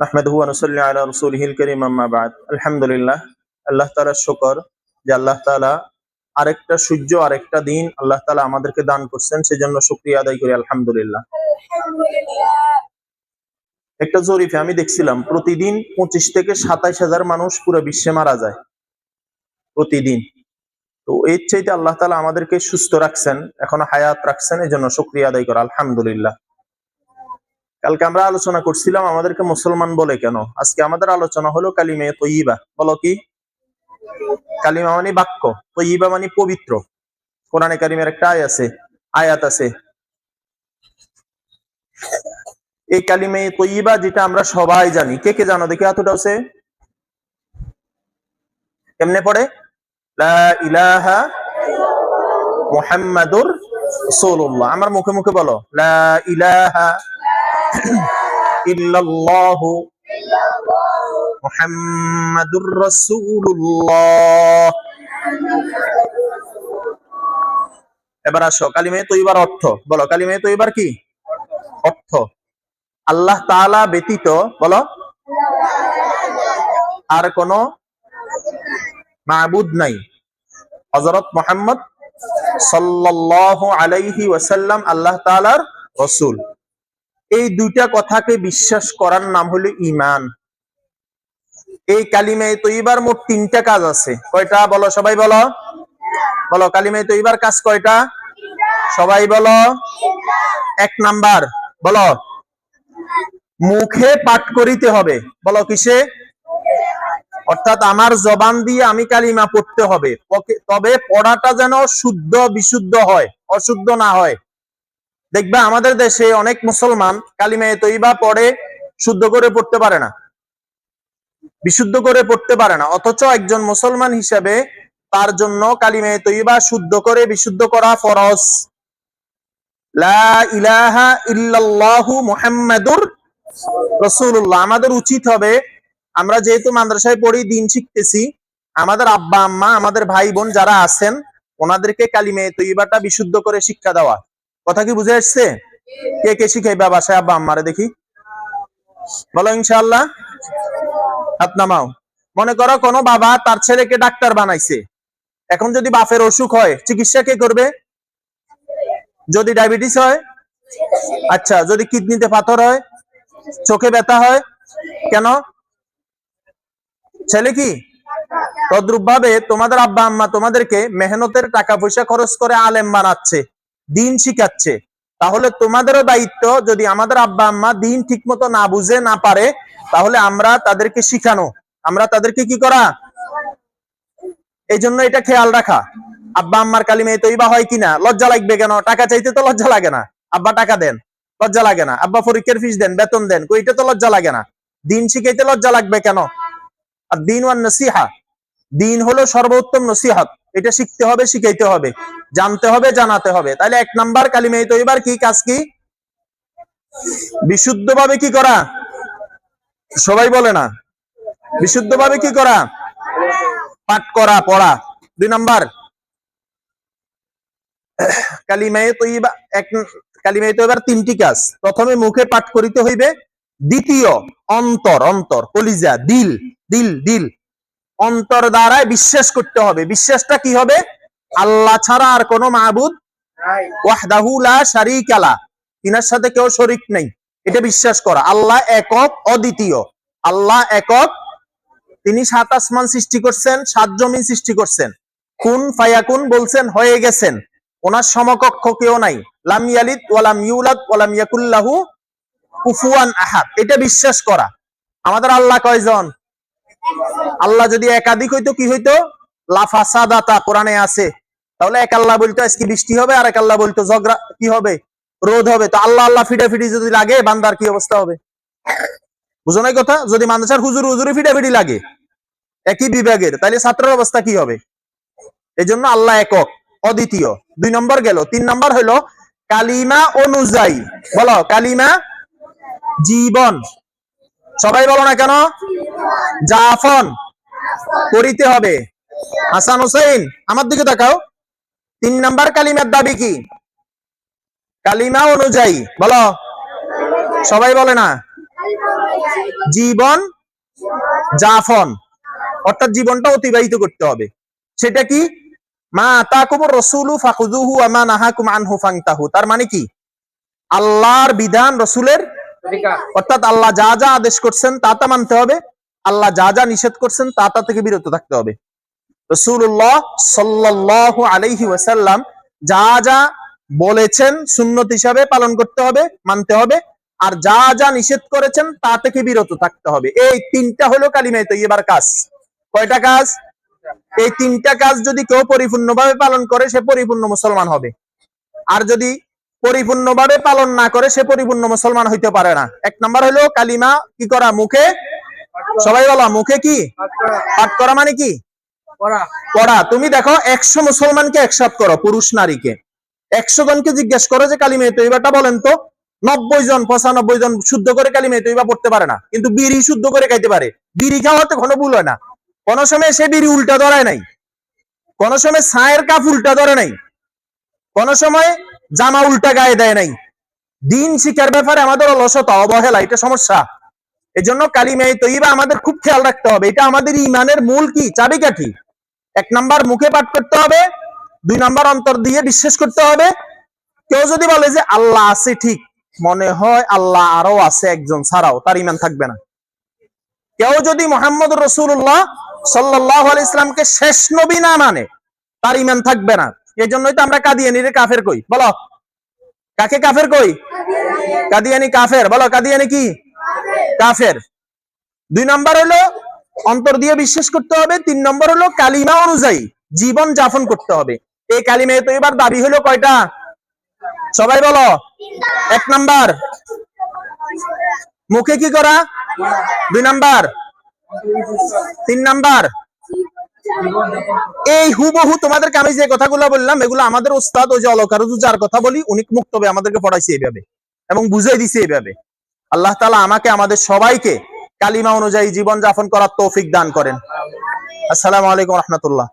নাহমাদুহু ওয়া নুসাল্লি আলা রাসূলিহিল কারীম আম্মা বাদ। আলহামদুলিল্লাহ আল্লাহ তাআলার শুকর যে আল্লাহ তাআলা আরেকটা সূর্য আরেকটা দিন আল্লাহ তাআলা আমাদেরকে দান করছেন সেজন্য শুকরিয়া আদায় করি আলহামদুলিল্লাহ। একটা জরিপে আমি দেখছিলাম প্রতিদিন পঁচিশ থেকে সাতাইশ হাজার মানুষ পুরো বিশ্বে মারা যায়। প্রতিদিন। তো এর চাইতে আল্লাহ তালা আমাদেরকে সুস্থ রাখছেন এখনও হায়াত রাখছেন এই জন্য শুক্রিয়া আদায় করা আলহামদুলিল্লাহ। কালকে আমরা আলোচনা করছিলাম আমাদেরকে মুসলমান বলে কেন? আজকে আমাদের আলোচনা হলো কালিমে তৈবা বলো কি? কালিমা মানে বাক্য তৈবা মানে পবিত্র। কোরআনে কারিমের একটা আয় আছে, আয়াত আছে। এই কালিমে তৈবা যেটা আমরা সবাই জানি। কে কে জানো দেখি এতটা আছে কেমনে পড়ে? লা ইলাহা মুহাম্মাদুর রাসূলুল্লাহ। আমার মুখে মুখে বলো, লা ইলাহা ইল্লাল্লাহু মুহাম্মাদুর রাসূলুল্লাহ। এবার আসো, কালিমে তৈবার অর্থ। বলো, কালিমে তৈবার কি? অর্থ। আল্লাহ তাআলা ব্যতীত, বলো, আর কোন মাবুদ নাই। হযরত মুহাম্মদ সাল্লাল্লাহু আলাইহি ওয়াসাল্লাম আল্লাহ তাআলার রাসূল। এই দুইটা কথাকে বিশ্বাস করার নাম হলো ইমান এই কালিমে তৈবার মোট তিনটা কাজ আছে। কয়টা? বলো সবাই বলো। বলো, কালিমে তৈবার কাজ কয়টা? সবাই বলো। এক নাম্বার, বলো। মুখে পাঠ করিতে হবে। বলো কিসে? অর্থাৎ আমার জবান দিয়ে আমি কালিমা পড়তে হবে। তবে পড়াটা যেন শুদ্ধ, বিশুদ্ধ হয়, অশুদ্ধ না হয়। দেখবে আমাদের দেশে অনেক মুসলমান কালিমা তৈবা পড়ে, শুদ্ধ করে পড়তে পারে না। বিশুদ্ধ করে পড়তে পারে না। অথচ একজন মুসলমান হিসেবে তার জন্য কালিমে তৈবা শুদ্ধ করে বিশুদ্ধ করা ফরজ। লা ইলাহা ইল্লাল্লাহু মুহাম্মাদুর রাসূলুল্লাহ। আমাদের উচিত হবে, আমরা যেহেতু মাদ্রাসায় পড়ি, দিন শিখতেছি, আমাদের আব্বা আম্মা আমাদের ভাই বোন যারা আছেন, ওনাদেরকে কালিমে তৈবাটা বিশুদ্ধ করে শিক্ষা দেওয়া। কথা কি বুঝে আসছে? কে কে শিখাইবা বাসায় আব্বা আম্মারে দেখি। বলো ইনশাআল্লাহ। হাত নামাও। মনে করো কোনো বাবা তার ছেলেকে ডাক্তার বানাইছে। এখন যদি বাপের অসুখ হয়, চিকিৎসা কে করবে? যদি ডায়াবেটিস হয়? আচ্ছা যদি কিডনিতে পাথর হয়? চোখে ব্যথা হয়? কেন? ছেলে কি? তদ্রুপ ভাবে তোমাদের আব্বা আম্মা তোমাদেরকে মেহনতের টাকা পয়সা খরচ করে আলেম বানাচ্ছে। দিন শিখাচ্ছে। তাহলে তোমাদেরও দায়িত্ব যদি আমাদের আব্বা আম্মা দিন ঠিক মতো না বুঝে, না পারে, তাহলে আমরা তাদেরকে শিখানো। আমরা তাদেরকে কি করা? এই জন্য এটা খেয়াল রাখা। আব্বা আম্মার কালিমে তৈবা হয় কিনা? লজ্জা লাগবে কেন? টাকা চাইতে তো লজ্জা লাগে না। আব্বা টাকা দেন, লজ্জা লাগে না। আব্বা পরীক্ষার ফিস দেন, বেতন দেন কইটা তো লজ্জা লাগে না। দিন শিখাইতে লজ্জা লাগবে কেন? আর দিন ওয়ান নসিহা দিন হলো সর্বোত্তম নসিহাত। এটা শিখতে হবে, শিখাইতে হবে, জানতে হবে, জানাতে হবে। তাহলে এক নাম্বার কালিমে তৈবার কি কাজ কি? বিশুদ্ধভাবে কি করা? সবাই বলে না। বিশুদ্ধভাবে কি করা? পাঠ করা, পড়া। দুই নাম্বার। কালিমায়ে তৈবা এক কালিমায়ে তৈবার তিনটি কাজ। প্রথমে মুখে পাঠ করিতে হইবে, দ্বিতীয় অন্তর অন্তর, কলিজা, দিল দিল দিল। অন্তর দ্বারায় বিশ্বাস করতে হবে। বিশ্বাসটা কি হবে? আল্লাহ ছাড়া আর কোনো মাহবুদ তিনার সাথে কেউ শরীক নেই। এটা বিশ্বাস করা। আল্লাহ একক অদ্বিতীয়। আল্লাহ একক তিনি সাত আসমান সৃষ্টি করছেন সাত জমিন সৃষ্টি করছেন। কুন ফায়াকুন বলছেন হয়ে গেছেন। ওনার সমকক্ষ কেউ নাই। লাম ইয়ালিদ ওয়ালাম ইউলাদ ওয়ালাম ইয়াকুল্লাহু কুফুয়ান আহাদ। এটা বিশ্বাস করা। আমাদের আল্লাহ কয়জন? আল্লাহ যদি একাধিক হইতো, কি হইতো? লাফাসাদাতা কোরআনে আছে। তাহলে এক আল্লাহ বলতো, আজকে বৃষ্টি হবে আর এক আল্লাহ বলতো, ঝগড়া, কি হবে? রোদ হবে। তো আল্লাহ আল্লাহ ফিটাফিটি যদি লাগে, বান্দার কি অবস্থা হবে? বুঝো নাই কথা? যদি মাদ্রাসার হুজুর, হুজুরে ফিটাফিটি লাগে, একই বিভাগের, তাহলে ছাত্রের অবস্থা কি হবে? এই জন্য আল্লাহ একক, অদ্বিতীয়। দুই নম্বর গেল, তিন নম্বর হলো কালিমা অনুযায়ী, বলো, কালিমা জীবন। সবাই বলো না কেন? জাফন করিতে হবে। হাসান হোসেন আমার দিকে তাকাও। তিন নাম্বার কালিমার দাবি কি? কালিমা অনুযায়ী, বলো। সবাই বলে না। জীবন জাফন অর্থাৎ জীবনটা অতিবাহিত করতে হবে। সেটা কি? মা তাকুমুর রসুলু ফাকুজুহু আমা নাহাকুম আনহু ফাংতাহু। তার মানে কি? আল্লাহর বিধান রসুলের অর্থাৎ আল্লাহ যা যা আদেশ করছেন, তা তা মানতে হবে। আল্লাহ যা যা নিষেধ করছেন, তা তা থেকে বিরত থাকতে হবে। রসুল্লাহ সাল্লাহ আলাইহি ওয়াসাল্লাম যা যা বলেছেন সুন্নত হিসাবে পালন করতে হবে, মানতে হবে। আর যা যা নিষেধ করেছেন, তা থেকে বিরত থাকতে হবে। এই তিনটা হলো কালিমাই তৈবার কাজ। কয়টা কাজ? এই তিনটা কাজ যদি কেউ পরিপূর্ণভাবে পালন করে, সে পরিপূর্ণ মুসলমান হবে। আর যদি পরিপূর্ণভাবে পালন না করে সে পরিপূর্ণ মুসলমান হইতে পারে না। এক নাম্বার হলো কালিমা কি করা? মুখে? সবাই বলা মুখে কি? পাঠ করা মানে কি? পড়া। তুমি দেখো একশো মুসলমানকে একসাথ করো পুরুষ নারীকে। একশো জনকে জিজ্ঞেস করো যে কালিমে তৈবাটা বলেন তো। নব্বই জন পঁচানব্বই জন শুদ্ধ করে কালিমে তৈবা পড়তে পারে না। কিন্তু বিড়ি শুদ্ধ করে খাইতে পারে। বিড়ি খাওয়াতে কোনো ভুল হয় না। কোন সময় সে বিড়ি উল্টা ধরায় নাই। কোন সময় ছায়ের কাপ উল্টা ধরে নাই। কোন সময় জামা উল্টা গায়ে দেয় নাই। দিন শিকার ব্যাপারে আমাদের অলসতা, অবহেলা, এটা সমস্যা। এজন্য কালিমে তৈবা আমাদের খুব খেয়াল রাখতে হবে। এটা আমাদের ইমানের মূল কি, চাবিকাঠি? এক নাম্বার মুখে পাঠ করতে হবে, দুই নাম্বার অন্তর দিয়ে বিশ্বাস করতে হবে। কেউ যদি বলে যে, আল্লাহ আছে ঠিক। মনে হয় আল্লাহ আরও আছে একজন, ছাড়াও তার ইমান থাকবে না। কেউ যদি মোহাম্মদ রসুল্লাহ সাল্লাহ ইসলামকে শেষ নবী না মানে তার ইমান থাকবে না। এই জন্যই তো আমরা কাদিয়ানিরে কাফের কই। বলো। কাকে কাফের কই? কাদিয়ানি কাফের। বলো, কাদিয়ানি কি? কাফের। দুই নম্বর হলো, অন্তর দিয়ে বিশ্বাস করতে হবে। তিন নম্বর হলো, কালিমা অনুযায়ী জীবন যাপন করতে হবে। এই কালিমে তো এবার দাবি হলো কয়টা? সবাই বলো। এক নাম্বার। মুখে কি করা? দুই নাম্বার। তিন নাম্বার। এই হুবহু তোমাদেরকে আমি যে কথাগুলো বললাম, এগুলো আমাদের ওস্তাদ ওই যে অলকারুজু যার কথা বলি, উনি মুক্তবে আমাদেরকে পড়াইছে এইভাবে এবং বুঝাই দিছে এইভাবে। আল্লাহ তালা আমাকে, আমাদের সবাইকে কালিমা অনুযায়ী জীবন যাপন করার তৌফিক দান করেন। আসসালামু আলাইকুম রহমতুল্লাহ।